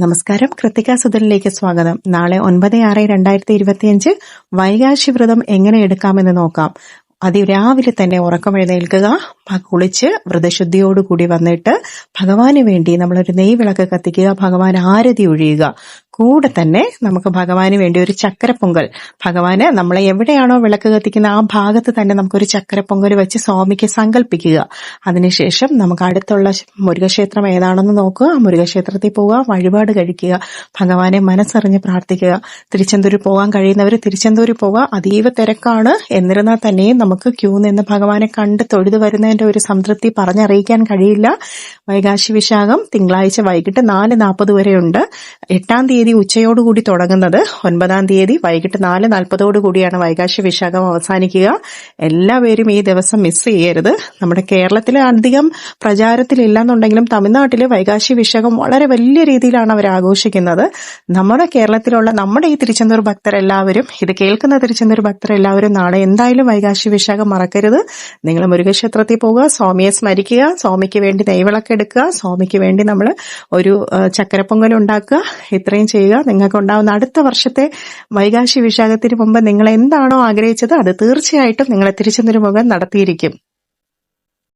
നമസ്കാരം. കൃത്തിക സുധനിലേക്ക് സ്വാഗതം. നാളെ ഒൻപത് ആറ് രണ്ടായിരത്തി ഇരുപത്തിയഞ്ച് വൈകാശി വ്രതം എങ്ങനെ എടുക്കാമെന്ന് നോക്കാം. അതിരാവിലെ തന്നെ ഉറക്കം എഴുന്നേൽക്കുക കുളിച്ച് വ്രതശുദ്ധിയോടുകൂടി വന്നിട്ട് ഭഗവാന് വേണ്ടി നമ്മളൊരു നെയ്വിളക്ക് കത്തിക്കുക ഭഗവാൻ ആരതി ഒഴിയുക. കൂടെ തന്നെ നമുക്ക് ഭഗവാന് വേണ്ടി ഒരു ചക്കരപ്പൊങ്കൽ ഭഗവാന് നമ്മളെ എവിടെയാണോ വിളക്ക് കത്തിക്കുന്ന ആ ഭാഗത്ത് തന്നെ നമുക്കൊരു ചക്കരപ്പൊങ്കൽ വെച്ച് സ്വാമിക്ക് സങ്കല്പിക്കുക. അതിനുശേഷം നമുക്ക് അടുത്തുള്ള മുരുകക്ഷേത്രം ഏതാണെന്ന് നോക്കുക. ആ മുരുകക്ഷേത്രത്തിൽ പോവുക വഴിപാട് കഴിക്കുക ഭഗവാനെ മനസ്സറിഞ്ഞ് പ്രാർത്ഥിക്കുക. തിരുച്ചെന്തൂർ പോകാൻ കഴിയുന്നവർ തിരുച്ചെന്തൂർ പോവുക. അതീവ തിരക്കാണ്. എന്നിരുന്നാൽ തന്നെയും നമുക്ക് ക്യൂ നിന്ന് ഭഗവാനെ കണ്ട് തൊഴുതു വരുന്നതിന്റെ ഒരു സംതൃപ്തി പറഞ്ഞറിയിക്കാൻ കഴിയില്ല. വൈകാശി വിശാഖം തിങ്കളാഴ്ച വൈകിട്ട് നാല് നാൽപ്പത് വരെയുണ്ട്. എട്ടാം തീയതി ഉച്ചയോടുകൂടി തുടങ്ങുന്നത് ഒൻപതാം തീയതി വൈകിട്ട് നാല് നാൽപ്പതോടുകൂടിയാണ് വൈകാശ വിശാഖം അവസാനിക്കുക. എല്ലാവരും ഈ ദിവസം മിസ് ചെയ്യരുത്. നമ്മുടെ കേരളത്തിൽ അധികം പ്രചാരത്തിലില്ലെന്നുണ്ടെങ്കിലും തമിഴ്നാട്ടിലെ വൈകാശി വിശാഖം വളരെ വലിയ രീതിയിലാണ് അവർ ആഘോഷിക്കുന്നത്. നമ്മുടെ കേരളത്തിലുള്ള നമ്മുടെ ഈ തിരുച്ചെന്തൂർ ഭക്തരെല്ലാവരും ഇത് കേൾക്കുന്ന തിരുച്ചെന്തൂർ ഭക്തരെല്ലാവരും നാളെ എന്തായാലും വൈകാശി വിശാഖം മറക്കരുത്. നിങ്ങൾ മുരുകക്ഷേത്രത്തിൽ പോകുക സ്വാമിയെ സ്മരിക്കുക സ്വാമിക്ക് വേണ്ടി നെയ്വിളക്കെടുക്കുക സ്വാമിക്ക് വേണ്ടി നമ്മൾ ഒരു ചക്കരപ്പൊങ്കൽ ഉണ്ടാക്കുക. ഇത്രയും ചെയ്യുക. നിങ്ങൾക്ക് ഉണ്ടാവുന്ന അടുത്ത വർഷത്തെ വൈകാശി വിശാഖത്തിന് മുമ്പ് നിങ്ങൾ എന്താണോ ആഗ്രഹിച്ചത് അത് തീർച്ചയായിട്ടും നിങ്ങളെ തിരിച്ചു മുഖം നടത്തിയിരിക്കും.